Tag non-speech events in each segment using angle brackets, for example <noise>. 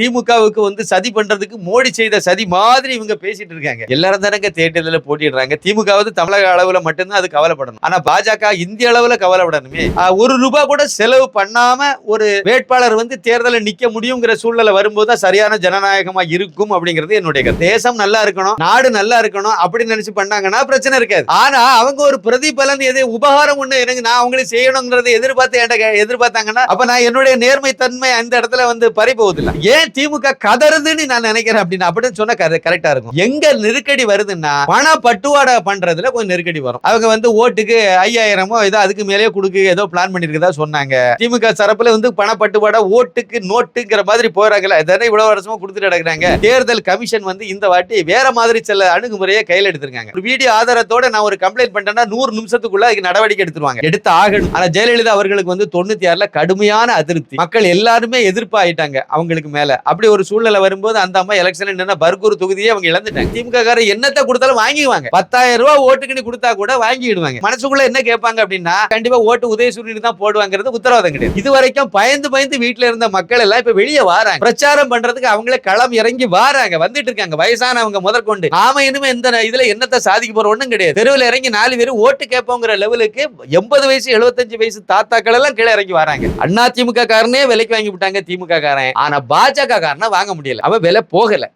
திமுகவுக்கு வந்து சதி பண்றதுக்கு மோடி செய்த சதி மாதிரி இவங்க பேசிட்டு இருக்காங்க. எல்லாரும் தானங்க தேர்தலில் போட்டிடுறாங்க திமுக வந்து தமிழக அளவுல மட்டும்தான் அது கவலைப்படணும். ஆனா பாஜக இந்திய அளவுல கவலைப்படணுமே. ஒரு ரூபாய் கூட செலவு பண்ணாம ஒரு வேட்பாளர் வந்து தேர்தலில் நிக்க முடியுங்கிற சூழ்நிலை வரும்போது தான் சரியான ஜனநாயகமா இருக்கும் அப்படிங்கிறது என்னுடைய கருத்து. தேசம் நல்லா இருக்கணும் நாடு நல்லா இருக்கணும் அப்படின்னு நினைச்சு பண்ணாங்கன்னா பிரச்சனை இருக்காது. ஆனா அவங்க ஒரு பிரதிபலன் எது உபகாரம் ஒண்ணு எனக்கு நான் அவங்களுக்கு செய்யணுங்கிறத எதிர்பார்த்து என்கிட்ட எதிர்பார்த்தாங்கன்னா அப்ப நான் என்னுடைய நேர்மை தன்மை அந்த இடத்துல வந்து பறி போகுதில்ல ஏன் திமுக கதறுதுன்னு நான் நினைக்கிறேன் அப்படின்னு அப்படின்னு சொன்னா கரெக்டா இருக்கும். எங்க நெருக்கடி வருதுன்னா பண பட்டுவாடா பண்றதுல கொஞ்சம் நெருக்கடி வரும். அவங்க வந்து ஓட்டுக்கு ஐயாயிரமோ ஏதோ அதுக்கு மேலேயே கொடுக்க ஏதோ பிளான் பண்ணிருக்கதா சொன்னாங்க. திமுக தரப்புல வந்து பண பட்டுவாடா ஓட்டுக்கு நோட்டுங்கிற மாதிரி போறாங்கல்ல இதனை இவ்வளவு வருஷமா கொடுத்துட்டு நடக்கிறாங்க. தேர்தல் கமிஷன் வந்து இந்த வாட்டி வேற மாதிரி சில அணுகுமுறையை கையில் எடுத்திருக்காங்க. ஒரு வீடியோ ஆதாரத்தோட நான் ஒரு கம்ப்ளைண்ட் பண்ணிட்டேன்னா நூறு நிமிஷத்துக்குள்ள அதுக்கு நடவடிக்கை எடுத்துருவாங்க. எடுத்து ஆகணும். ஆனா ஜெயலலிதா அவர்களுக்கு வந்து தொண்ணூத்தி ஆறுல கடுமையான அதிருப்தி. மக்கள் எல்லாருமே எதிர்ப்பாயிட்டாங்க அவங்களுக்கு மேல. அப்படி ஒரு சூழ்நிலை வரும்போது அந்த அம்மா எலெக்ஷன் என்னன்னா பர்கூர் தொகுதியே அவங்க இழந்துட்டாங்க. திமுக காரர் என்னத்தை கொடுத்தாலும் வாங்கிடுவாங்க பத்தாயிரம் ரூபாய் ஓட்டுக்குன்னு கொடுத்தா கூட வாங்கிடுவாங்க. மனசுக்குள்ள என்ன கேட்பாங்க அப்படின்னா கண்டிப்பா ஓட்டு உதயசூரியனுக்கு தான் போடுவாங்கிறது உத்தரவாதம் கிடையாது. இது வரைக்கும் பயந்து பயந்து வீட்டுல இருந்த மக்கள் எல்லாம் இப்ப வெளியே வராங்க. பிரச்சாரம் பண்றதுக்கு அவங்களே களம் இறங்கி வராங்க. வந்துட்டு இருக்காங்க. வயசானவங்க முதற்கொண்டு. நாம இனிமே இந்த இதுல என்னத்தை சாதிக்க போற ஒண்ணும் கிடையாது. தெருவில் இறங்கி நாலு பேரும் ஓட்டு கேட்போங்கிற லெவலுக்கு எண்பது வயசு எழுபத்தஞ்சு வயசு தாத்தாக்கள் எல்லாம் கீழே இறங்கி வராங்க. அண்ணா திமுக காரனே விலைக்கு வாங்கி விட்டாங்க திமுக காரன் ஆனா பாஜக காரனை வாங்க முடியல. அவ விலை போகல.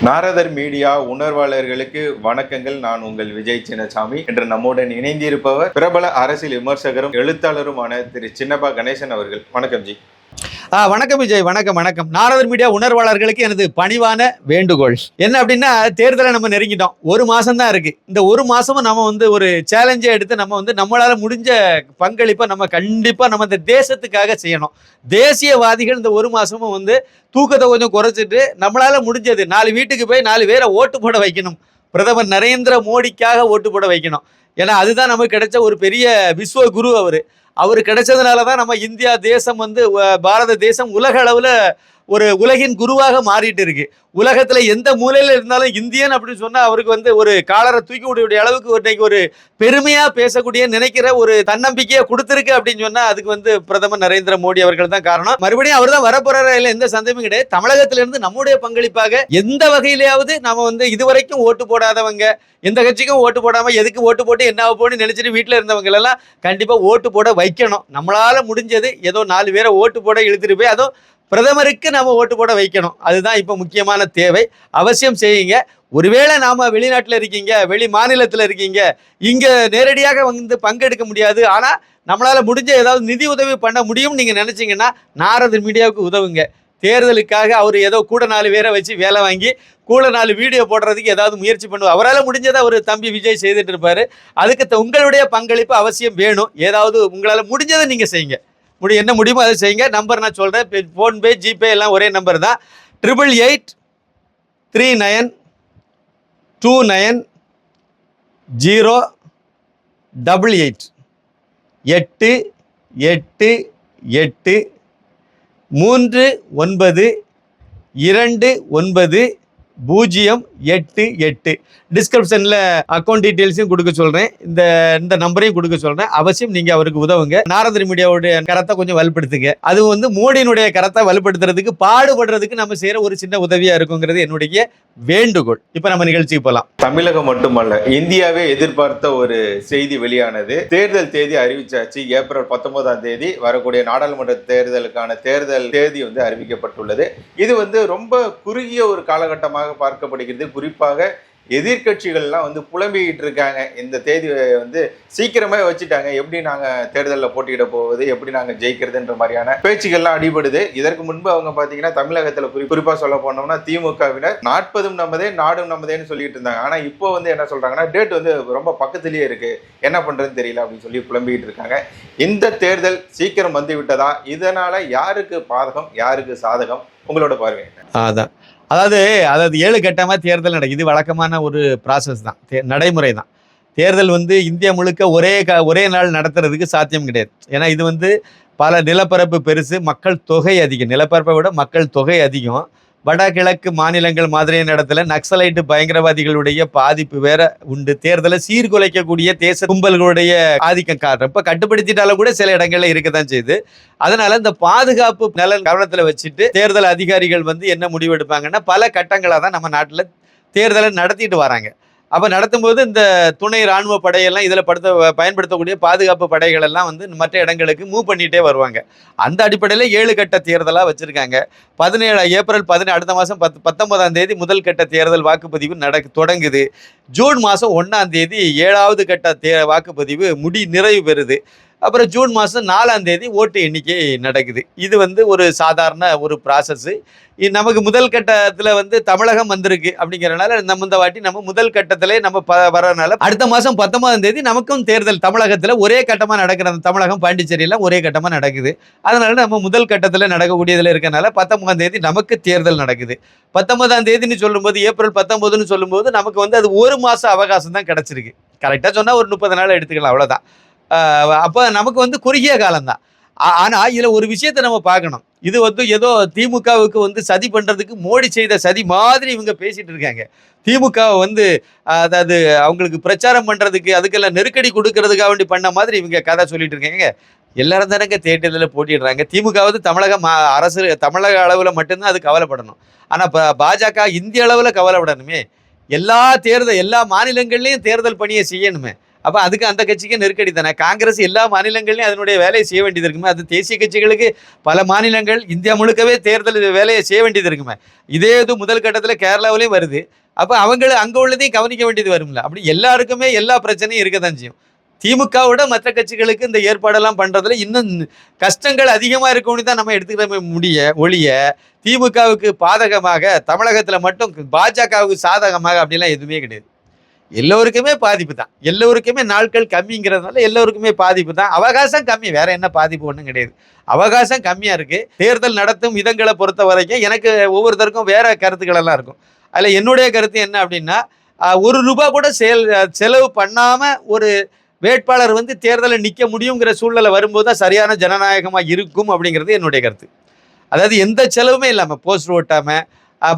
நாரதர் மீடியா உணர்வாளர்களுக்கு வணக்கங்கள். நான் உங்கள் விஜய் சின்னசாமி. என்று நம்முடன் இணைந்திருப்பவர் பிரபல அரசியல் விமர்சகரும் எழுத்தாளருமான திரு சின்னப்பா கணேசன் அவர்கள். வணக்கம் ஜி. வணக்கம் விஜய் வணக்கம் வணக்கம். நாரதர் மீடியா உணர்வாளர்களுக்கு எனது பணிவான வேண்டுகோள். என்ன அப்படின்னா தேர்தலை நம்ம நெருங்கிட்டோம். ஒரு மாதம் தான் இருக்கு. இந்த ஒரு மாசமும் நம்ம வந்து ஒரு சேலஞ்சை எடுத்து நம்ம வந்து நம்மளால முடிஞ்ச பங்களிப்பை நம்ம கண்டிப்பா நம்ம இந்த தேசத்துக்காக செய்யணும். தேசியவாதிகள் இந்த ஒரு மாசமும் வந்து தூக்கத்தை கொஞ்சம் குறைச்சிட்டு நம்மளால முடிஞ்சது நாலு வீட்டுக்கு போய் நாலு பேரை ஓட்டு போட வைக்கணும். பிரதமர் நரேந்திர மோடிக்காக ஓட்டு போட வைக்கணும். ஏன்னா அதுதான் நமக்கு கிடைச்ச ஒரு பெரிய விஸ்வ குரு அவர். அவர் கிடைச்சதுனால தான் நம்ம இந்தியா தேசம் வந்து பாரத தேசம் உலக அளவில் ஒரு உலகின் குருவாக மாறிட்டு இருக்கு. உலகத்துல எந்த மூலையில இருந்தாலும் இந்தியன் அப்படின்னு சொன்னா அவருக்கு வந்து ஒரு காலரை தூக்கி விடக்கூடிய அளவுக்கு ஒரு இன்னைக்கு ஒரு பெருமையா பேசக்கூடிய நினைக்கிற ஒரு தன்னம்பிக்கையை கொடுத்துருக்கு அப்படின்னு சொன்னா அதுக்கு வந்து பிரதமர் நரேந்திர மோடி அவர்கள் தான் காரணம். மறுபடியும் அவர் தான் வரப்போறாரு எந்த சந்தேகமும் கிடையாது. தமிழகத்திலிருந்து நம்முடைய பங்களிப்பாக எந்த வகையிலேயாவது நம்ம வந்து இதுவரைக்கும் ஓட்டு போடாதவங்க எந்த கட்சிக்கும் ஓட்டு போடாம எதுக்கு ஓட்டு போட்டு என்ன போகணும்னு நினைச்சிட்டு வீட்டில் இருந்தவங்க எல்லாம் கண்டிப்பா ஓட்டு போட வைக்கணும். நம்மளால முடிஞ்சது ஏதோ நாலு பேரை ஓட்டு போட இழுத்துட்டு போய் அதுவும் பிரதமருக்கு நம்ம ஓட்டு போட வைக்கணும். அதுதான் இப்போ முக்கியமான தேவை. அவசியம் செய்யுங்க. ஒருவேளை நாம் வெளிநாட்டில் இருக்கீங்க வெளி மாநிலத்தில் இருக்கீங்க இங்கே நேரடியாக வந்து பங்கெடுக்க முடியாது. ஆனால் நம்மளால் முடிஞ்ச ஏதாவது நிதி உதவி பண்ண முடியும் நீங்கள் நினச்சிங்கன்னா நாரதர் மீடியாவுக்கு உதவுங்க. தேர்தலுக்காக அவர் ஏதோ கூட நாலு பேரை வச்சு வேலை வாங்கி கூட நாலு வீடியோ போடுறதுக்கு ஏதாவது முயற்சி பண்ணுவார். அவரால் முடிஞ்சதை ஒரு தம்பி விஜய் செய்துட்டு இருப்பார். அதுக்கு த- உங்களுடைய பங்களிப்பு அவசியம் வேணும். ஏதாவது உங்களால் முடிஞ்சதை நீங்கள் செய்யுங்க. முடி என்ன முடியுமோ அதை செய்யுங்க. நம்பர் நான் சொல்கிறேன் ஃபோன்பே ஜிபே எல்லாம் ஒரே நம்பர் தான். Triple eight three nine two nine zero double eight எட்டு எட்டு எட்டு மூன்று ஒன்பது இரண்டு ஒன்பது பூஜ்ஜியம் எட்டு எட்டு. டிஸ்கிரிப்ஷனில் அக்கௌண்ட் டீட்டெயில்ஸையும் கொடுக்க சொல்கிறேன் இந்த இந்த நம்பரையும் கொடுக்க சொல்கிறேன் அவசியம் நீங்கள் அவருக்கு உதவுங்க. நாரதிரி மீடியாவுடைய கரத்தை கொஞ்சம் வலுப்படுத்துங்க. அது வந்து மோடியினுடைய கரத்தை வலுப்படுத்துறதுக்கு பாடுபடுறதுக்கு நம்ம செய்கிற ஒரு சின்ன உதவியாக இருக்குங்கிறது என்னுடைய வேண்டுகோள். இப்போ நம்ம நிகழ்ச்சிக்கு போகலாம் தமிழகம் மட்டுமல்ல இந்தியாவே எதிர்பார்த்த ஒரு செய்தி வெளியானது. தேர்தல் தேதி அறிவிச்சாச்சு. ஏப்ரல் பத்தொன்பதாம் தேதி வரக்கூடிய நாடாளுமன்ற தேர்தலுக்கான தேர்தல் தேதி வந்து அறிவிக்கப்பட்டுள்ளது. இது வந்து ரொம்ப குறுகிய ஒரு காலகட்டமாக பார்க்கப்படுகிறது. குறிப்பாக எதிர்கட்சிகள்லாம் வந்து புலம்பிக்கிட்டு இருக்காங்க இந்த தேதி வந்து சீக்கிரமே வச்சுட்டாங்க. எப்படி நாங்கள் தேர்தலில் போட்டியிட போவது? எப்படி நாங்கள் ஜெயிக்கிறதுன்ற மாதிரியான பேச்சுகள்லாம் அடிபடுது. இதற்கு முன்பு அவங்க பார்த்தீங்கன்னா தமிழகத்தில் குறி குறிப்பாக சொல்ல போனோம்னா திமுகவினர் நாற்பதும் நம்மதே நாடும் நம்மதேன்னு சொல்லிட்டு இருந்தாங்க. ஆனால் இப்போ வந்து என்ன சொல்றாங்கன்னா டேட் வந்து ரொம்ப பக்கத்துலேயே இருக்கு. என்ன பண்றதுன்னு தெரியல அப்படின்னு சொல்லி புலம்பிக்கிட்டு இருக்காங்க இந்த தேர்தல் சீக்கிரம் வந்து விட்டதா இதனால யாருக்கு பாதகம் யாருக்கு சாதகம்? உங்களோட பார்வை அதான். அதாவது அதாவது ஏழு கட்டமாக தேர்தல் நடக்குது. இது வழக்கமான ஒரு ப்ராசஸ் தான். தே- நடைமுறை தான். தேர்தல் வந்து இந்தியா முழுக்க ஒரே க ஒரே நாள் நடத்துறதுக்கு சாத்தியம் கிடையாது. ஏன்னா இது வந்து பல நிலப்பரப்பு பெருசு மக்கள் தொகை அதிகம். நிலப்பரப்பை விட மக்கள் தொகை அதிகம். வடகிழக்கு மாநிலங்கள் மாதிரியான இடத்துல நக்சலைட்டு பயங்கரவாதிகளுடைய பாதிப்பு வேற உண்டு. தேர்தலை சீர்குலைக்கக்கூடிய தேச கும்பல்களுடைய ஆதிக்கம் காரணம். இப்போ கட்டுப்படுத்திட்டாலும் கூட சில இடங்கள்ல இருக்கத்தான் செய்யுது அதனால இந்த பாதுகாப்பு நலன் கவனத்தில் வச்சுட்டு தேர்தல் அதிகாரிகள் வந்து என்ன முடிவெடுப்பாங்கன்னா பல கட்டங்களாக தான் நம்ம நாட்டில் தேர்தலை நடத்திட்டு வராங்க. அப்போ நடத்தும்போது இந்த துணை இராணுவ படையெல்லாம் இதில் படுத்த பயன்படுத்தக்கூடிய பாதுகாப்பு படைகள் எல்லாம் வந்து மற்ற இடங்களுக்கு மூவ் பண்ணிகிட்டே வருவாங்க. அந்த அடிப்படையில் ஏழு கட்ட தேர்தலாக வச்சுருக்காங்க. பதினேழு ஏப்ரல் பதினேழு அடுத்த மாதம் பத் பத்தொன்பதாம் தேதி முதல் கட்ட தேர்தல் வாக்குப்பதிவு நடக்கு தொடங்குது. ஜூன் மாதம் ஒன்றாம் தேதி ஏழாவது கட்ட தே வாக்குப்பதிவு முடி நிறைவு பெறுது. அப்புறம் ஜூன் மாதம் நாலாம் தேதி ஓட்டு எண்ணிக்கை நடக்குது. இது வந்து ஒரு சாதாரண ஒரு ப்ராசஸ்ஸு நமக்கு முதல் கட்டத்தில் வந்து தமிழகம் வந்திருக்கு அப்படிங்கிறனால நம்ம இந்த வாட்டி நம்ம முதல் கட்டத்திலே நம்ம ப வரனால அடுத்த மாதம் பத்தொன்பதாம் தேதி நமக்கும் தேர்தல் தமிழகத்தில் ஒரே கட்டமாக நடக்கிற அந்த தமிழகம் பாண்டிச்சேரியெல்லாம் ஒரே கட்டமாக நடக்குது. அதனால நம்ம முதல் கட்டத்தில் நடக்கக்கூடியதில் இருக்கனால பத்தொன்பதாம் தேதி நமக்கு தேர்தல் நடக்குது. பத்தொன்பதாம் தேதின்னு சொல்லும்போது ஏப்ரல் பத்தொம்போதுன்னு சொல்லும்போது நமக்கு வந்து அது ஒரு மாதம் அவகாசம் தான் கிடச்சிருக்கு. கரெக்டாக சொன்னால் ஒரு முப்பது நாள் எடுத்துக்கலாம் அவ்வளோதான் அப்போ நமக்கு வந்து குறுகிய காலம்தான். ஆனால் இதில் ஒரு விஷயத்தை நம்ம பார்க்கணும். இது வந்து ஏதோ திமுகவுக்கு வந்து சதி பண்ணுறதுக்கு மோடி செய்த சதி மாதிரி இவங்க பேசிகிட்டு இருக்காங்க. திமுகவை வந்து அதாவது அவங்களுக்கு பிரச்சாரம் பண்ணுறதுக்கு அதுக்கெல்லாம் நெருக்கடி கொடுக்கறதுக்காக வேண்டி பண்ண மாதிரி இவங்க கதை சொல்லிட்டு இருக்காங்க. எல்லாரும் தானங்க தேர்தலில் போட்டிடுறாங்க திமுக வந்து தமிழக மா- அரசு தமிழக அளவில் மட்டும்தான் அது கவலைப்படணும். ஆனால் இப்போ பாஜக இந்திய அளவில் கவலைப்படணுமே. எல்லா தேர்தல் எல்லா மாநிலங்கள்லேயும் தேர்தல் பணியை செய்யணுமே. அப்போ அதுக்கு அந்த கட்சிக்கு நெருக்கடி தானே? காங்கிரஸ் எல்லா மாநிலங்கள்லையும் அதனுடைய வேலையை செய்ய வேண்டியது இருக்குமே? அது தேசிய கட்சிகளுக்கு பல மாநிலங்கள் இந்தியா முழுக்கவே தேர்தல் வேலையை செய்ய வேண்டியது இருக்குமே? இதே இது முதல் கட்டத்தில் கேரளாவிலையும் வருது. அப்போ அவங்கள அங்கே உள்ளதையும் கவனிக்க வேண்டியது வரும்ல? அப்படி எல்லாருக்குமே எல்லா பிரச்சனையும் இருக்க தான் செய்யும். திமுகவோட மற்ற கட்சிகளுக்கு இந்த ஏற்பாடெல்லாம் பண்ணுறதுல இன்னும் கஷ்டங்கள் அதிகமாக இருக்கும்னு தான் நம்ம எடுத்துக்கிற முடிய ஒழிய திமுகவுக்கு பாதகமாக தமிழகத்தில் மட்டும் பாஜகவுக்கு சாதகமாக அப்படிலாம் எதுவுமே கிடையாது. எல்லோருக்குமே பாதிப்பு தான். எல்லோருக்குமே நாட்கள் கம்மிங்கிறதுனால எல்லோருக்குமே பாதிப்பு தான். அவகாசம் கம்மி. வேற என்ன பாதிப்பு? ஒன்றும் கிடையாது. அவகாசம் கம்மியாக இருக்கு. தேர்தல் நடத்தும் விதங்களை பொறுத்த வரைக்கும் எனக்கு ஒவ்வொருத்தருக்கும் வேற கருத்துக்கள் எல்லாம் இருக்கும். அதில் என்னுடைய கருத்து என்ன அப்படின்னா ஒரு ரூபா கூட செயல் செலவு பண்ணாமல் ஒரு வேட்பாளர் வந்து தேர்தலில் நிற்க முடியுங்கிற சூழ்நிலை வரும்போது தான் சரியான ஜனநாயகமாக இருக்கும் அப்படிங்கிறது என்னுடைய கருத்து. அதாவது எந்த செலவுமே இல்லாமல் போஸ்டர் ஓட்டாமல்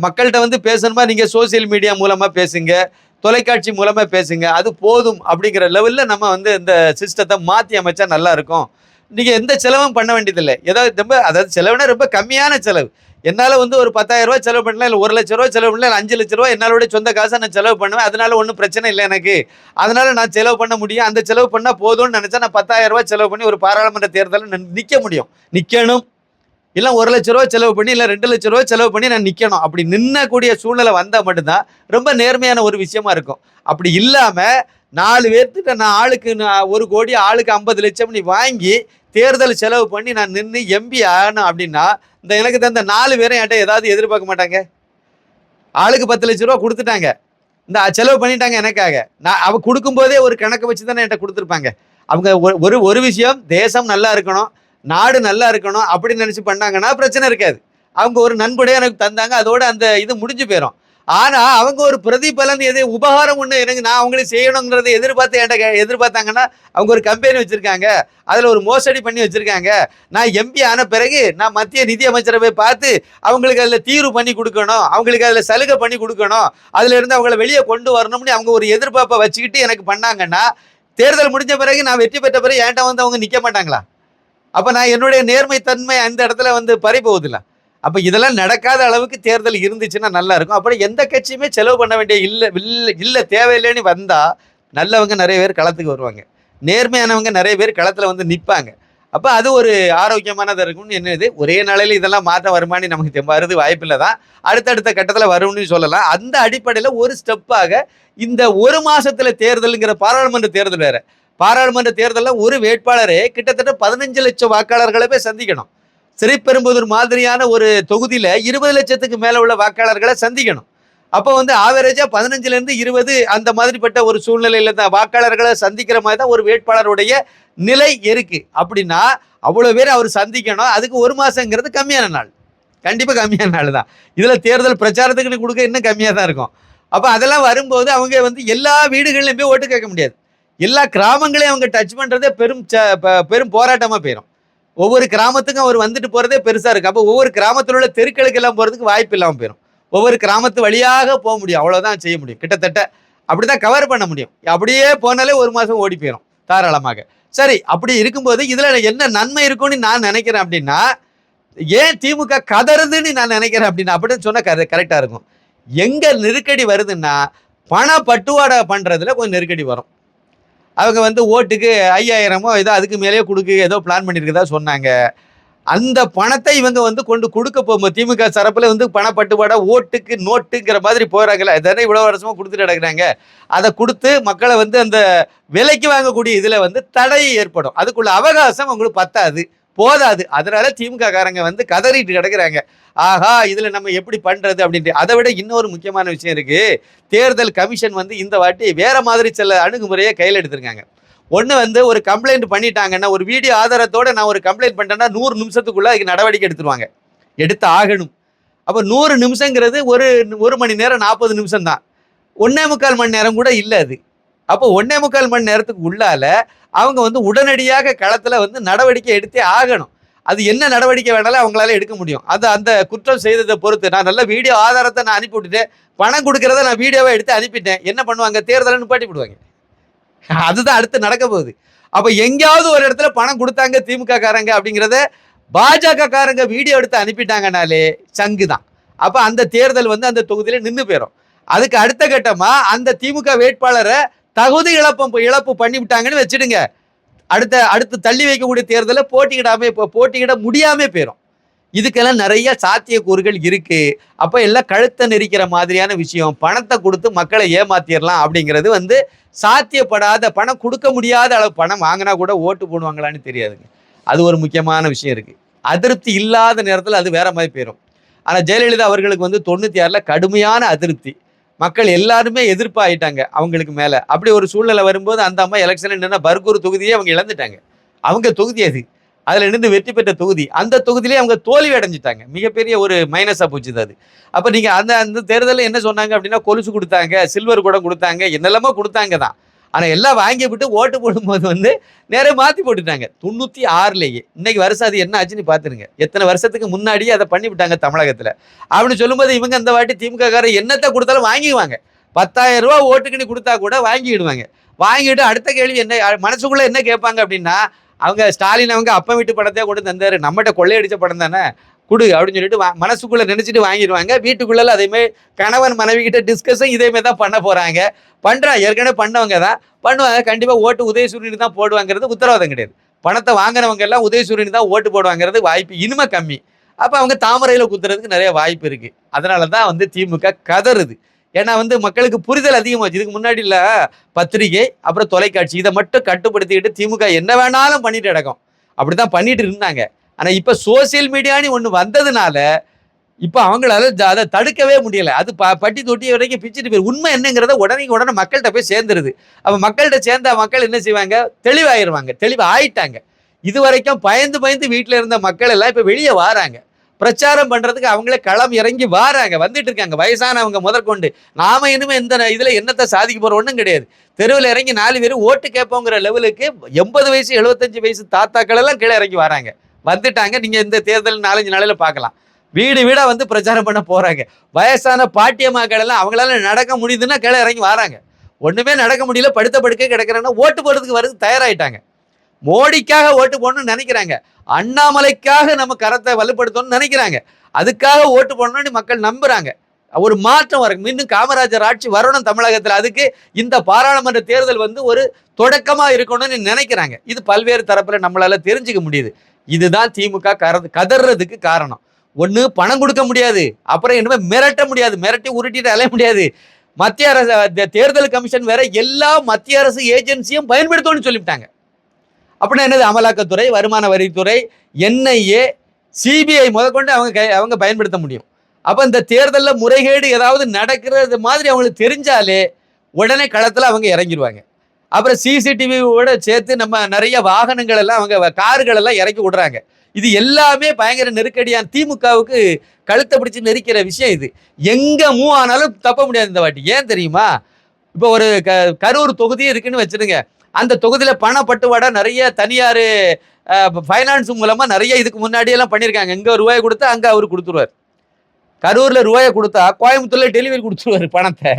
மக்கள்கிட்ட வந்து பேசணுமா? நீங்கள் சோஷியல் மீடியா மூலமாக பேசுங்க. தொலைக்காட்சி மூலமாக பேசுங்க அது போதும் அப்படிங்கிற லெவலில் நம்ம வந்து இந்த சிஸ்டத்தை மாற்றி அமைச்சா நல்லா இருக்கும் நீங்கள் எந்த செலவும் பண்ண வேண்டியதில்லை. ஏதாவது ரொம்ப அதாவது செலவுனா ரொம்ப கம்மியான செலவு. என்னால் வந்து ஒரு பத்தாயிரரூவா செலவு பண்ணலாம் இல்லை ஒரு லட்ச ரூபா செலவு பண்ணலாம் இல்லை அஞ்சு லட்ச ரூபா என்னாலோட சொந்த காசை நான் செலவு பண்ணுவேன். அதனால ஒன்றும் பிரச்சனை இல்லை எனக்கு. அதனால நான் செலவு பண்ண முடியும். அந்த செலவு பண்ணால் போதும்னு நினச்சா நான் பத்தாயிரரூவா செலவு பண்ணி ஒரு பாராளுமன்ற தேர்தலில் நிற்க முடியும். நிற்கணும் இல்லை ஒரு லட்ச ரூபா செலவு பண்ணி இல்லை ரெண்டு லட்ச ரூபா செலவு பண்ணி நான் நிற்கணும் அப்படி நின்னக்கூடிய சூழ்நிலை வந்தால் மட்டும்தான் ரொம்ப நேர்மையான ஒரு விஷயமா இருக்கும். அப்படி இல்லாமல் நாலு பேர்த்துட்ட நான் ஆளுக்கு நான் ஒரு கோடி ஆளுக்கு ஐம்பது லட்சம் நீ வாங்கி தேர்தல் செலவு பண்ணி நான் நின்று எம்பி ஆகணும் அப்படின்னா இந்த எனக்கு தந்த நாலு பேரும் என்கிட்ட ஏதாவது எதிர்பார்க்க மாட்டாங்க. ஆளுக்கு பத்து லட்ச ரூபா கொடுத்துட்டாங்க. இந்த செலவு பண்ணிட்டாங்க எனக்காக. நான் அவ கொடுக்கும்போதே ஒரு கணக்கு வச்சு தானே என்கிட்ட கொடுத்துருப்பாங்க. அவங்க ஒரு- ஒரு ஒரு விஷயம் தேசம் நல்லா இருக்கணும். நாடு நல்லா இருக்கணும் அப்படின்னு நினச்சி பண்ணாங்கன்னா பிரச்சனை இருக்காது. அவங்க ஒரு நண்புடைய எனக்கு தந்தாங்க அதோட அந்த இது முடிஞ்சு போயிடும் ஆனால் அவங்க ஒரு பிரதிபலன் எது உபகாரம் ஒன்று எனக்கு நான் அவங்களுக்கு செய்யணுங்கிறத எதிர்பார்த்து என்கிட்ட எதிர்பார்த்தாங்கன்னா அவங்க ஒரு கம்பெனி வச்சுருக்காங்க அதில் ஒரு மோசடி பண்ணி வச்சுருக்காங்க. நான் எம்பி ஆன பிறகு நான் மத்திய நிதியமைச்சரை போய் பார்த்து அவங்களுக்கு அதில் தீர்வு பண்ணி கொடுக்கணும் அவங்களுக்கு அதில் சலுகை பண்ணி கொடுக்கணும் அதிலிருந்து அவங்கள வெளியே கொண்டு வரணும்னு அவங்க ஒரு எதிர்பார்ப்பை வச்சுக்கிட்டு எனக்கு பண்ணாங்கன்னா தேர்தல் முடிஞ்ச பிறகு நான் வெற்றி பெற்ற பிறகு என்கிட்ட வந்து அவங்க நிற்க மாட்டாங்களா? அப்போ நான் என்னுடைய நேர்மை தன்மை அந்த இடத்துல வந்து பறி போகுதுல்ல அப்போ இதெல்லாம் நடக்காத அளவுக்கு தேர்தல் இருந்துச்சுன்னா நல்லா இருக்கும். அப்புறம் எந்த கட்சியுமே செலவு பண்ண வேண்டிய இல்லை இல்லை இல்லை தேவையில்லைன்னு வந்தால் நல்லவங்க நிறைய பேர் களத்துக்கு வருவாங்க. நேர்மையானவங்க நிறைய பேர் களத்தில் வந்து நிற்பாங்க அப்போ அது ஒரு ஆரோக்கியமானதாக இருக்கும்னு என்னது ஒரே நாளையில் இதெல்லாம் மாற்றம் வருமானி நமக்கு தெ- வருது வாய்ப்பில்லை தான். அடுத்தடுத்த கட்டத்தில் வரும்னு சொல்லலாம். அந்த அடிப்படையில் ஒரு ஸ்டெப்பாக இந்த ஒரு மாசத்துல தேர்தலுங்கிற பாராளுமன்ற தேர்தல் வேற. பாராளுமன்ற தேர்தலில் ஒரு வேட்பாளரே கிட்டத்தட்ட பதினஞ்சு லட்சம் வாக்காளர்களை போய் சந்திக்கணும். சிறைப்பெரும்புதூர் மாதிரியான ஒரு தொகுதியில் இருபது லட்சத்துக்கு மேலே உள்ள வாக்காளர்களை சந்திக்கணும். அப்போ வந்து ஆவரேஜாக பதினஞ்சுலேருந்து இருபது அந்த மாதிரிப்பட்ட ஒரு சூழ்நிலையில் தான் வாக்காளர்களை சந்திக்கிற மாதிரி தான் ஒரு வேட்பாளருடைய நிலை இருக்குது அப்படின்னா அவ்வளோ பேர் அவர் சந்திக்கணும். அதுக்கு ஒரு மாதங்கிறது கம்மியான நாள். கண்டிப்பாக கம்மியான நாள் தான். இதில் தேர்தல் பிரச்சாரத்துக்குன்னு கொடுக்க இன்னும் கம்மியாக தான் இருக்கும். அப்போ அதெல்லாம் வரும்போது அவங்க வந்து எல்லா வீடுகள்லையும் போய் ஓட்டு கேட்க முடியாது. எல்லா கிராமங்களையும் அவங்க டச் பண்ணுறதே பெரும் பெரும் போராட்டமாக போயிடும் ஒவ்வொரு கிராமத்துக்கும் அவர் வந்துட்டு போகிறதே பெருசாக இருக்கும் அப்போ ஒவ்வொரு கிராமத்தில் உள்ள தெருக்களுக்கு எல்லாம் போகிறதுக்கு வாய்ப்பு இல்லாமல் போயிடும் ஒவ்வொரு கிராமத்து வழியாக போக முடியும். அவ்வளோதான் செய்ய முடியும். கிட்டத்தட்ட அப்படி தான் கவர் பண்ண முடியும். அப்படியே போனாலே ஒரு மாதம் ஓடி போயிடும் தாராளமாக. சரி அப்படி இருக்கும்போது இதில் என்ன நன்மை இருக்கும்னு நான் நினைக்கிறேன் அப்படின்னா ஏன் திமுக கதறுதுன்னு நான் நினைக்கிறேன் அப்படின்னா அப்படின்னு சொன்னா கரெக்டாக இருக்கும். எங்கே நெருக்கடி வருதுன்னா பண பட்டுவாடை பண்ணுறதுல கொஞ்சம் நெருக்கடி வரும். அவங்க வந்து ஓட்டுக்கு ஐயாயிரமோ ஏதோ அதுக்கு மேலேயே கொடுக்க ஏதோ பிளான் பண்ணியிருக்கதா சொன்னாங்க. அந்த பணத்தை இவங்க வந்து கொண்டு கொடுக்க போகும்போது திமுக சரப்பில் வந்து பணப்பட்டுவாடா ஓட்டுக்கு நோட்டுங்கிற மாதிரி போறாங்கல்ல இதானே இவ்வளோ வருஷமாக கொடுத்துட்டு நடக்கிறாங்க. அதை கொடுத்து மக்களை வந்து அந்த விலைக்கு வாங்கக்கூடிய இதில் வந்து தடை ஏற்படும். அதுக்குள்ள அவகாசம் அவங்களுக்கு பத்தாது. போதாது. அதனால திமுக காரங்க வந்து கதறிட்டு கிடக்குறாங்க. ஆஹா இதுல நம்ம எப்படி பண்றது அப்படின்ட்டு. அதை விட இன்னொரு முக்கியமான விஷயம் இருக்கு. தேர்தல் கமிஷன் வந்து இந்த வாட்டி வேற மாதிரி சில அணுகுமுறையை கையில் எடுத்திருக்காங்க. ஒன்று வந்து ஒரு கம்ப்ளைண்ட் பண்ணிட்டாங்கன்னா ஒரு வீடியோ ஆதாரத்தோட நான் ஒரு கம்ப்ளைண்ட் பண்ணிட்டேன்னா நூறு நிமிஷத்துக்குள்ளே அதுக்கு நடவடிக்கை எடுத்துருவாங்க. எடுத்து ஆகணும். அப்போ நூறு நிமிஷங்கிறது ஒரு ஒரு மணி நேரம் நாற்பது நிமிஷம் தான் ஒன்றே முக்கால் மணி நேரம் கூட இல்லை அது. அப்போ ஒன்னே முக்கால் மணி நேரத்துக்கு உள்ளால அவங்க வந்து உடனடியாக களத்தில் வந்து நடவடிக்கை எடுத்தே ஆகணும். அது என்ன நடவடிக்கை வேணாலும் அவங்களால எடுக்க முடியும். அது அந்த குற்றம் செய்ததை பொறுத்து. நான் நல்ல வீடியோ ஆதாரத்தை நான் அனுப்பி விட்டுட்டேன். பணம் கொடுக்கறத நான் வீடியோவை எடுத்து அனுப்பிட்டேன். என்ன பண்ணுவாங்க? தேர்தலை நிப்பாட்டி விடுவாங்க. அதுதான் அடுத்து நடக்க போகுது. அப்போ எங்கேயாவது ஒரு இடத்துல பணம் கொடுத்தாங்க திமுக காரங்க அப்படிங்கிறத பாஜக காரங்க வீடியோ எடுத்து அனுப்பிட்டாங்கனாலே சங்கு தான். அப்போ அந்த தேர்தல் வந்து அந்த தொகுதியில் நின்று போயிடும் அதுக்கு அடுத்த கட்டமாக அந்த திமுக வேட்பாளரை தகுதி இழப்பம் இழப்பு பண்ணிவிட்டாங்கன்னு வச்சுடுங்க. அடுத்த அடுத்து தள்ளி வைக்கக்கூடிய தேர்தலில் போட்டியிடாமல் இப்போ போட்டியிட முடியாமல் போயிடும் இதுக்கெல்லாம் நிறைய சாத்தியக்கூறுகள் இருக்குது அப்போ எல்லாம் கழுத்தை நெரிக்கிற மாதிரியான விஷயம் பணத்தை கொடுத்து மக்களை ஏமாத்திடலாம் அப்படிங்கிறது வந்து சாத்தியப்படாத பணம் கொடுக்க முடியாத அளவு பணம் வாங்கினா கூட ஓட்டு போடுவாங்களான்னு தெரியாதுங்க. அது ஒரு முக்கியமான விஷயம் இருக்குது அதிருப்தி இல்லாத நேரத்தில் அது வேற மாதிரி போயிடும் ஆனால் ஜெயலலிதா அவர்களுக்கு வந்து தொண்ணூற்றி ஆறில் கடுமையான அதிருப்தி. மக்கள் எல்லாருமே எதிர்ப்பாயிட்டாங்க அவங்களுக்கு மேலே. அப்படி ஒரு சூழ்நிலை வரும்போது அந்த அம்மா எலெக்ஷன் என்னென்னா பர்கூர் தொகுதியே அவங்க இழந்துட்டாங்க. அவங்க தொகுதி அது. அதில் இருந்து வெற்றி பெற்ற தொகுதி. அந்த தொகுதியிலே அவங்க தோல்வி அடைஞ்சிட்டாங்க. மிகப்பெரிய ஒரு மைனஸாக போச்சு அது. அப்போ நீங்கள் அந்த அந்த தேர்தலில் என்ன சொன்னாங்க அப்படின்னா கொலுசு கொடுத்தாங்க சில்வர் கூட கொடுத்தாங்க என்னெல்லாமோ கொடுத்தாங்க தான் ஆனால் எல்லாம் வாங்கி விட்டு ஓட்டு போடும்போது வந்து நிறைய மாற்றி போட்டுட்டாங்க. தொண்ணூற்றி ஆறுலேயே இன்னைக்கு வருஷம் அது என்ன ஆச்சுன்னு பார்த்துருங்க எத்தனை வருஷத்துக்கு முன்னாடியே அதை பண்ணிவிட்டாங்க தமிழகத்தில். அப்படின்னு சொல்லும்போது இவங்க அந்த வாட்டி திமுககாரர் என்னத்தை கொடுத்தாலும் வாங்கிடுவாங்க. பத்தாயிரம் ரூபா ஓட்டுக்குன்னு கொடுத்தா கூட வாங்கிடுவாங்க. வாங்கிட்டு அடுத்த கேள்வி என்ன மனசுக்குள்ளே என்ன கேட்பாங்க அப்படின்னா அவங்க ஸ்டாலின் அவங்க அப்பா வீட்டு படத்தையே கொண்டு தந்தார். நம்மகிட்ட கொள்ளையடித்த படம் தானே. கொடு அப்படின்னு சொல்லிட்டு மனசுக்குள்ளே மனசுக்குள்ள நினைச்சிட்டு வாங்கிடுவாங்க. வீட்டுக்குள்ள அதேமாதிரி கணவன் மனைவி கிட்ட டிஸ்கஸும் இதேமாரி தான் பண்ண போறாங்க. பண்ணுறான் ஏற்கனவே பண்ணவங்க தான். பண்ணுவாங்க. கண்டிப்பா ஓட்டு உதயசூரியன் தான் போடுவாங்கிறது உத்தரவாதம் கிடையாது. பணத்தை வாங்கினவங்க எல்லாம் உதயசூரியன் தான் ஓட்டு போடுவாங்கிறது வாய்ப்பு இனிமே கம்மி. அப்ப அவங்க தாமரையில குத்துறதுக்கு நிறைய வாய்ப்பு இருக்கு. அதனால தான் வந்து திமுக கதறுது. ஏன்னா வந்து மக்களுக்கு புரிதல் அதிகமாச்சு. இதுக்கு முன்னாடி இல்ல பத்திரிகை அப்புறம் தொலைக்காட்சி இதை மட்டும் கட்டுப்படுத்திக்கிட்டு திமுக என்ன வேணாலும் பண்ணிட்டு கிடக்கும் அப்படிதான் பண்ணிட்டு இருந்தாங்க. ஆனால் இப்போ சோசியல் மீடியான்னு ஒன்று வந்ததுனால இப்போ அவங்களால அதை தடுக்கவே முடியல. அது ப பட்டி தொட்டி வரைக்கும் பிச்சுட்டு போய் உண்மை என்னங்கிறத உடனே உடனே மக்கள்கிட்ட போய் சேர்ந்துருது. அப்போ மக்கள்கிட்ட சேர்ந்தா மக்கள் என்ன செய்வாங்க? தெளிவாயிருவாங்க. தெளிவு ஆயிட்டாங்க இது வரைக்கும் பயந்து பயந்து வீட்டில் இருந்த மக்கள் எல்லாம் இப்போ வெளியே வாராங்க. பிரச்சாரம் பண்ணுறதுக்கு அவங்களே களம் இறங்கி வாராங்க. வந்துட்டு இருக்காங்க. வயசானவங்க முதற்கொண்டு. நாம இனிமே இந்த இதில் என்னத்தை சாதிக்க போகிற ஒன்றும் கிடையாது. தெருவில் இறங்கி நாலு பேர் ஓட்டு கேட்போங்கிற லெவலுக்கு எண்பது வயசு எழுபத்தஞ்சு வயசு தாத்தாக்கள் எல்லாம் கீழே இறங்கி வராங்க. வந்துட்டாங்க. நீங்கள் இந்த தேர்தல் நாலஞ்சு நாளையில் பார்க்கலாம். வீடு வீடாக வந்து பிரச்சாரம் பண்ண போகிறாங்க வயசான பாட்டியம்மாக்களெல்லாம் அவங்களால நடக்க முடியுதுன்னா கீழே இறங்கி வராங்க. ஒன்றுமே நடக்க முடியல படுத்த படுக்கை கிடக்குறாங்கன்னா ஓட்டு போடுறதுக்கு வரது தயாராகிட்டாங்க மோடிக்காக ஓட்டு போடணும்னு நினைக்கிறாங்க. அண்ணாமலைக்காக நம்ம கரத்தை வலுப்படுத்தணும்னு நினைக்கிறாங்க. அதுக்காக ஓட்டு போடணும்னு மக்கள் நம்புகிறாங்க ஒரு மாற்றம் வரும் இன்னும் காமராஜர் ஆட்சி வரணும் தமிழகத்தில். அதுக்கு இந்த பாராளுமன்ற தேர்தல் வந்து ஒரு தொடக்கமாக இருக்கணும்னு நினைக்கிறாங்க. இது பல்வேறு தரப்பில் நம்மளால் தெரிஞ்சுக்க முடியுது. இதுதான் திமுக கர கதறதுக்கு காரணம். ஒன்று பணம் கொடுக்க முடியாது. அப்புறம் என்னமே மிரட்ட முடியாது. மிரட்டி உருட்டிட்டு அலைய முடியாது. மத்திய அரசு தே- தேர்தல் கமிஷன் வேற எல்லா மத்திய அரசு ஏஜென்சியும் பயன்படுத்தணும்னு சொல்லிவிட்டாங்க. அப்படின்னா என்னது? அமலாக்கத்துறை வருமான வரித்துறை என்ஐஏ சிபிஐ முதற்கொண்டு அவங்க கை- அவங்க பயன்படுத்த முடியும். அப்போ இந்த தேர்தலில் முறைகேடு ஏதாவது நடக்கிறது மாதிரி அவங்களுக்கு தெரிஞ்சாலே உடனே களத்தில் அவங்க இறங்கிடுவாங்க அப்புறம் சிசிடிவியோட சேர்த்து நம்ம நிறைய வாகனங்கள் எல்லாம் அவங்க கார்கள் எல்லாம் இறக்கி விடுறாங்க. இது எல்லாமே பயங்கர நெருக்கடியான திமுகவுக்கு கழுத்தை பிடிச்சி நெரிக்கிற விஷயம் இது. எங்க மூவ் ஆனாலும் தப்ப முடியாது இந்த வாட்டி. ஏன் தெரியுமா? இப்போ ஒரு க கரூர் தொகுதி இருக்குன்னு வச்சிருங்க. அந்த தொகுதியில் பணப்பட்டுவாடா நிறைய தனியார் ஃபைனான்ஸ் மூலமாக நிறைய இதுக்கு முன்னாடியெல்லாம் பண்ணியிருக்காங்க. இங்கே ரூபாயை கொடுத்தா அங்கே அவர் கொடுத்துருவார். கரூரில் ரூபாயை கொடுத்தா கோயம்புத்தூரில் டெலிவரி கொடுத்துருவாரு பணத்தை.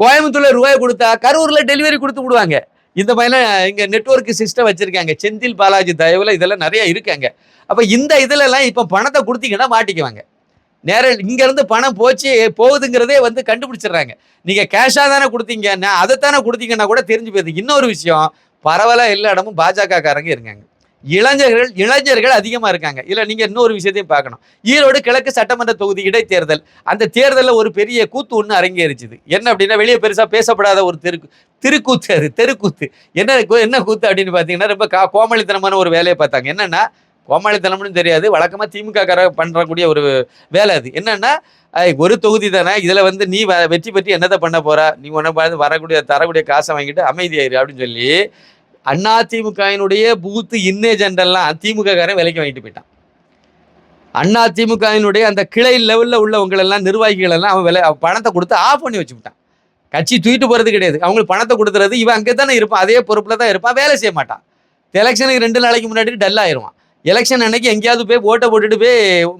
கோயம்புத்தூர்ல ரூபாய் கொடுத்தா கரூர்ல டெலிவரி கொடுத்து விடுவாங்க. இந்த மாதிரிலாம் இங்க நெட்ஒர்க் சிஸ்டம் வச்சிருக்காங்க. செந்தில் பாலாஜி தயவுல இதெல்லாம் நிறைய இருக்காங்க. அப்ப இந்த இதுல எல்லாம் இப்ப பணத்தை கொடுத்தீங்கன்னா மாட்டிக்குவாங்க. நேர இங்க இருந்து பணம் போச்சு போகுதுங்கிறதே வந்து கண்டுபிடிச்சிடுறாங்க. நீங்க கேஷா தானே கொடுத்தீங்கன்னா அதைத்தானே கொடுத்தீங்கன்னா கூட தெரிஞ்சு போயிருது இன்னொரு விஷயம் பரவாயில்ல எல்லா இடமும் பாஜக காரங்க இருக்காங்க. இளைஞர்கள் இளைஞர்கள் அதிகமாக இருக்காங்க. இல்லை நீங்கள் இன்னொரு விஷயத்தையும் பார்க்கணும். ஈரோடு கிழக்கு சட்டமன்ற தொகுதி இடைத்தேர்தல் அந்த தேர்தலில் ஒரு பெரிய கூத்து ஒன்று அரங்கேறிச்சுது. என்ன அப்படின்னா வெளியே பெருசாக பேசப்படாத ஒரு தெரு திருக்கூத்து அது தெருக்கூத்து. என்ன கூ- என்ன கூத்து அப்படின்னு பார்த்தீங்கன்னா ரொம்ப கா கோமாளித்தனமான ஒரு வேலையை பார்த்தாங்க. என்னென்னா கோமாளித்தனம்னு தெரியாது வழக்கமாக திமுக கார பண்ணுறக்கூடிய ஒரு வேலை அது. என்னென்னா ஒரு தொகுதி தானே இதில் வந்து நீ வ- வெற்றி பெற்று என்னதை பண்ண போகிற நீ ஒன்றை பார்த்து வரக்கூடிய தரக்கூடிய காசை வாங்கிட்டு அமைதியாயிரு அப்படின்னு சொல்லி அண்ணா திமுகவினுடைய பூத்து இன்னேஜெண்டெல்லாம் திமுக காரன் விலைக்கு வாங்கிட்டு போயிட்டான். அண்ணா திமுகவினுடைய அந்த கிளை லெவலில் உள்ளவங்களெல்லாம் நிர்வாகிகள் எல்லாம் அவன் விலை பணத்தை கொடுத்து ஆஃப் பண்ணி வச்சுவிட்டான். கட்சி தூக்கிட்டு போகிறது கிடையாது. அவங்களுக்கு பணத்தை கொடுத்துறது இவன் அங்கே தானே இருப்பான். அதே பொறுப்பில் தான் இருப்பான். வேலை செய்ய மாட்டான். எலெக்ஷனுக்கு ரெண்டு நாளைக்கு முன்னாடி டல் ஆயிடுவான் எலெக்ஷன் அன்னைக்கு எங்கேயாவது போய் ஓட்டை போட்டுட்டு போய்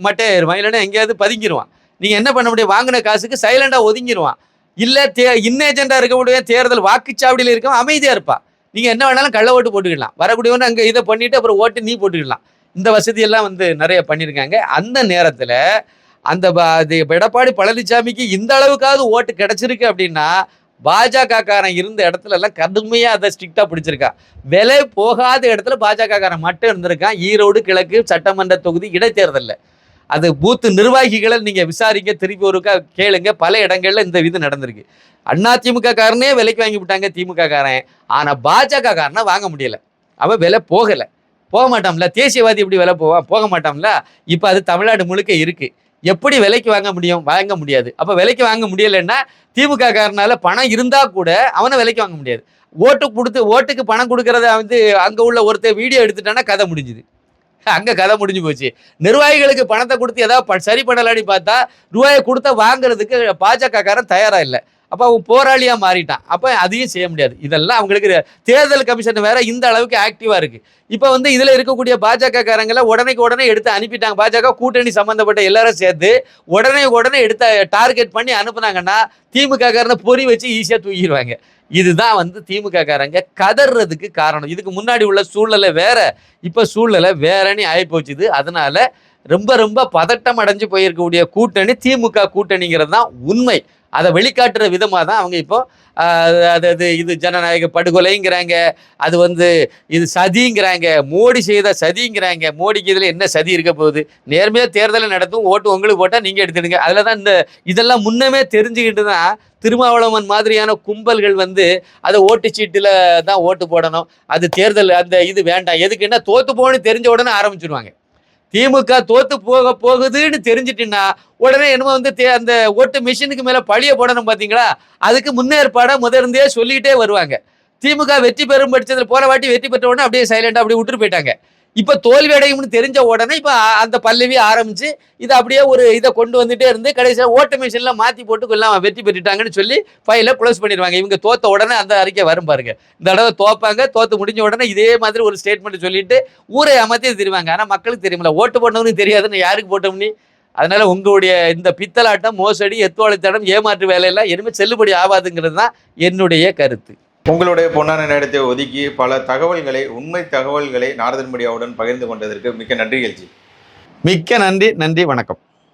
மட்டே ஆயிடுவான் இல்லைன்னா எங்கேயாவது பதுங்கிடுவான் நீங்கள் என்ன பண்ண முடியும்? வாங்கின காசுக்கு சைலண்டாக ஒதுங்கிடுவான் இல்லை தே இன்னேஜெண்டாக இருக்கக்கூடிய தேர்தல் வாக்குச்சாவடியில் இருக்கவன் அமைதியாக இருப்பான். நீங்கள் என்ன வேணாலும் கள்ள ஓட்டு போட்டுக்கலாம். வரக்கூடியவன் அங்கே இதை பண்ணிவிட்டு அப்புறம் ஓட்டு நீ போட்டுக்கலாம். இந்த வசதியெல்லாம் வந்து நிறைய பண்ணியிருக்காங்க அந்த நேரத்தில் அந்த எடப்பாடி பழனிசாமிக்கு இந்த அளவுக்காவது ஓட்டு கிடைச்சிருக்கு அப்படின்னா பாஜகக்காரன் இருந்த இடத்துல எல்லாம் கடுமையாக அதை ஸ்ட்ரிக்டாக பிடிச்சிருக்கான் விலை போகாத இடத்துல பாஜக காரன் மட்டும் இருந்திருக்கான். ஈரோடு கிழக்கு சட்டமன்ற தொகுதி இடைத்தேர்தலில். அது பூத்து நிர்வாகிகளை நீங்கள் விசாரிங்க திருப்பி ஒருக்கா கேளுங்க. பல இடங்களில் இந்த இது நடந்திருக்கு. அண்ணா திமுக காரனே விலைக்கு வாங்கி விட்டாங்க திமுக காரன். ஆனால் பாஜக காரனை வாங்க முடியலை. அவன் விலை போகலை. போக மாட்டான்ல. தேசியவாதி எப்படி விலை போவான் போக மாட்டான்ல. இப்போ அது தமிழ்நாடு முழுக்க இருக்குது எப்படி விலைக்கு வாங்க முடியும்? வாங்க முடியாது. அப்போ விலைக்கு வாங்க முடியலைன்னா திமுக காரனால பணம் இருந்தால் கூட அவனை விலைக்கு வாங்க முடியாது. ஓட்டு கொடுத்து ஓட்டுக்கு பணம் கொடுக்கறத வந்து அங்கே உள்ள ஒருத்தர் வீடியோ எடுத்துட்டானா கதை முடிஞ்சுது. <laughs> அங்க கதை முடிஞ்சு போச்சு. நிர்வாகிகளுக்கு பணத்தை கொடுத்து ஏதாவது ப- சரி பண்ணலான்னு பார்த்தா ரூபாயை கொடுத்தா வாங்குறதுக்கு பாஜக காரன் தயாரா இல்லை. அப்ப அவன் போராளியா மாறிட்டான். அப்ப அதையும் செய்ய முடியாது. இதெல்லாம் அவங்களுக்கு தேர்தல் கமிஷன் வேற இந்த அளவுக்கு ஆக்டிவா இருக்கு. இப்ப வந்து இதுல இருக்கக்கூடிய பாஜக காரங்களை உடனேக்கு உடனே எடுத்து அனுப்பிட்டாங்க. பாஜக கூட்டணி சம்பந்தப்பட்ட எல்லாரும் சேர்த்து உடனே உடனே எடுத்த டார்கெட் பண்ணி அனுப்புனாங்கன்னா திமுக காரனை பொறி வச்சு ஈஸியா தூக்கிடுவாங்க. இதுதான் வந்து திமுக காரங்க கதறதுக்கு காரணம். இதுக்கு முன்னாடி உள்ள சூழ்நிலை வேற இப்ப சூழ்நிலை வேறன்னு ஆயிப்போச்சுது. அதனால ரொம்ப ரொம்ப பதட்டம் அடைஞ்சு போயிருக்கக்கூடிய கூட்டணி திமுக கூட்டணிங்கிறது தான் உண்மை. அதை வெளிக்காட்டுற விதமாக தான் அவங்க இப்போ அது அது இது ஜனநாயக படுகொலைங்கிறாங்க அது வந்து இது சதிங்கிறாங்க மோடி செய்த சதிங்கிறாங்க மோடிக்கு இதில் என்ன சதி இருக்க போகுது? நேர்மையாக தேர்தலை நடத்தும் ஓட்டு உங்களுக்கு போட்டால் நீங்கள் எடுத்துடுங்க. அதில் தான் இந்த இதெல்லாம் முன்னமே தெரிஞ்சுக்கிட்டு தான் திருமாவளவன் மாதிரியான கும்பல்கள் வந்து அதை ஓட்டுச்சீட்டில் தான் ஓட்டு போடணும். அது தேர்தல் அந்த இது வேண்டாம். எதுக்குன்னா தோற்று போகணும்னு தெரிஞ்ச உடனே ஆரம்பிச்சிருவாங்க. திமுக தோத்து போக போகுதுன்னு தெரிஞ்சிட்டுன்னா உடனே என்னமோ வந்து தே- அந்த ஓட்டு மிஷினுக்கு மேல பழிய போடணும் பாத்தீங்களா? அதுக்கு முன்னேற்பாடா முத இருந்தே சொல்லிக்கிட்டே வருவாங்க. திமுக வெற்றி பெறும் பட்சத்தில் போற வாட்டி வெற்றி பெற்ற உடனே அப்படியே சைலண்டா அப்படியே விட்டுட்டு போயிட்டாங்க. இப்ப தோல்வி அடையும்னு தெரிஞ்ச உடனே இப்ப அந்த பல்லவி ஆரம்பிச்சு இதை அப்படியே ஒரு இதை கொண்டு வந்துட்டே இருந்து கடைசியாக ஓட்டு மிஷின்ல மாத்தி போட்டு எல்லாம் வெற்றி பெற்றுட்டாங்கன்னு சொல்லி ஃபைல க்ளோஸ் பண்ணிடுவாங்க. இவங்க தோத்த உடனே அந்த அறிக்கை வரும் பாருங்க. இந்த தடவை தோப்பாங்க. தோத்து முடிஞ்ச உடனே இதே மாதிரி ஒரு ஸ்டேட்மெண்ட் சொல்லிட்டு ஊரை ஏமாத்தி தெரிவாங்க. ஆனா மக்களுக்கு தெரியுமில்ல. ஓட்டு போட்டவனுக்கு தெரியாதுன்னு யாருக்கு போட்டோம்னு அதனால உங்களுடைய இந்த பித்தலாட்டம் மோசடி எத்துவாளித்தனம் ஏமாற்று வேலையெல்லாம் எதுவுமே செல்லுபடி ஆகாதுங்கிறது தான் என்னுடைய கருத்து. உங்களுடைய பொன்னான நேரத்தை ஒதுக்கி பல தகவல்களை உண்மை தகவல்களை நாரதன் மீடியாவுடன் பகிர்ந்து கொண்டதற்கு மிக்க நன்றி எல்ஜி. மிக்க நன்றி நன்றி வணக்கம்.